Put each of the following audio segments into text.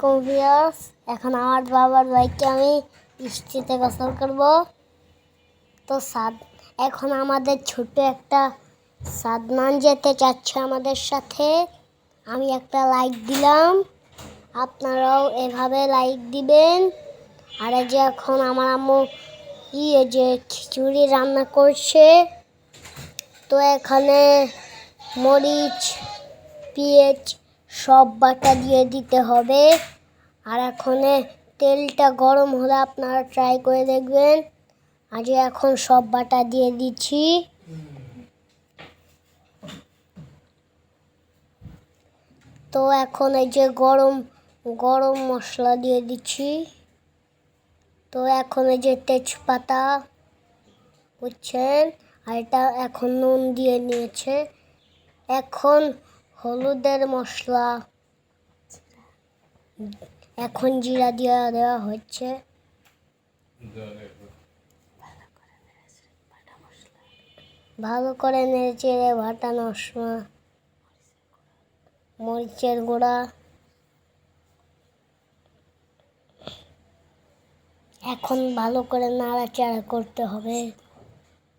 কবিয়াস এখন আমার বাবার বাইককে আমি বৃষ্টিতে গোসল করব। তো সাদ, এখন আমাদের ছোট একটা সাদমান যেতে চাচ্ছে আমাদের সাথে। আমি একটা লাইক দিলাম, আপনারাও এভাবে লাইক দিবেন। আর এই যে এখন আমার আম্মু ইয়ে যে খিচুড়ি রান্না করছে। তো এখানে মরিচ, পেঁয়াজ সব বাটা দিয়ে দিতে হবে। আর এখন তেলটা গরম হলে আপনারা ট্রাই করে দেখবেন। আজ এখন সব বাটা দিয়ে দিচ্ছি। তো এখন এই যে গরম গরম মশলা দিয়ে দিচ্ছি। তো এখন এই যে তেজপাতা, বুঝছেন? আর এটা এখন নুন দিয়ে নিয়েছে। এখন হলুদের মশলা, এখন জিরা দিয়ে দেওয়া হচ্ছে। ভালো করে নেড়ে ভাটা মশলা, মরিচের গুঁড়া। এখন ভালো করে নাড়াচাড়া করতে হবে।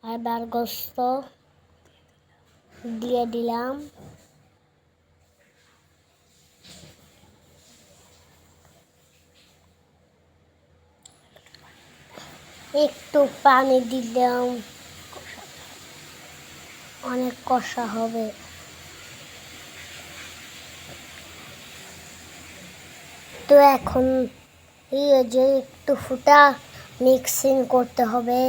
আর বারগস্ত দিয়ে দিলাম। একটু পানি দিলাম অনেক কষা হবে। তো এখন এই যে একটু ফুটা মিক্সিং করতে হবে।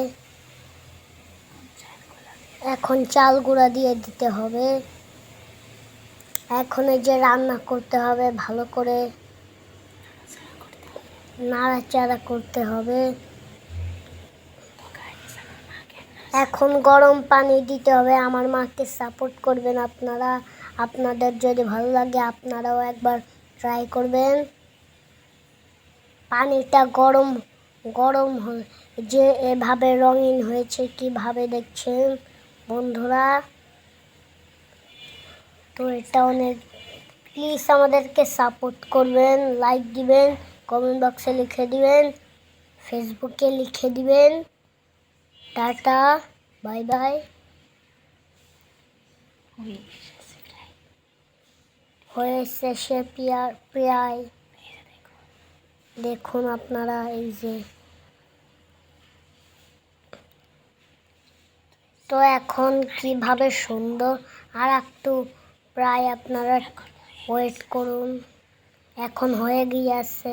এখন চাল গুঁড়া দিয়ে দিতে হবে। এখন এই যে রান্না করতে হবে ভালো করে নাড়াচাড়া করতে হবে। এখন গরম পানি দিতে হবে, আমার মাকে সাপোর্ট করবেন আপনারা। আপনাদের যদি ভালো লাগে, আপনারাও একবার ট্রাই করবেন। পানিটা গরম গরম যে এভাবে রঙিন হয়েছে, কীভাবে দেখছেন বন্ধুরা? তো এটা অনেক প্লিজ আমাদেরকে সাপোর্ট করবেন লাইক দিবেন কমেন্ট বক্সে লিখে দিবেন ফেসবুকে লিখে দিবেন। Tata bye bye. হয়েছে সে প্রিয়া প্রায় দেখুন আপনারা এই যে। তো এখন কীভাবে সুন্দর? আর একটু প্রায় আপনারা ওয়েট করুন। এখন হয়ে গিয়েছে।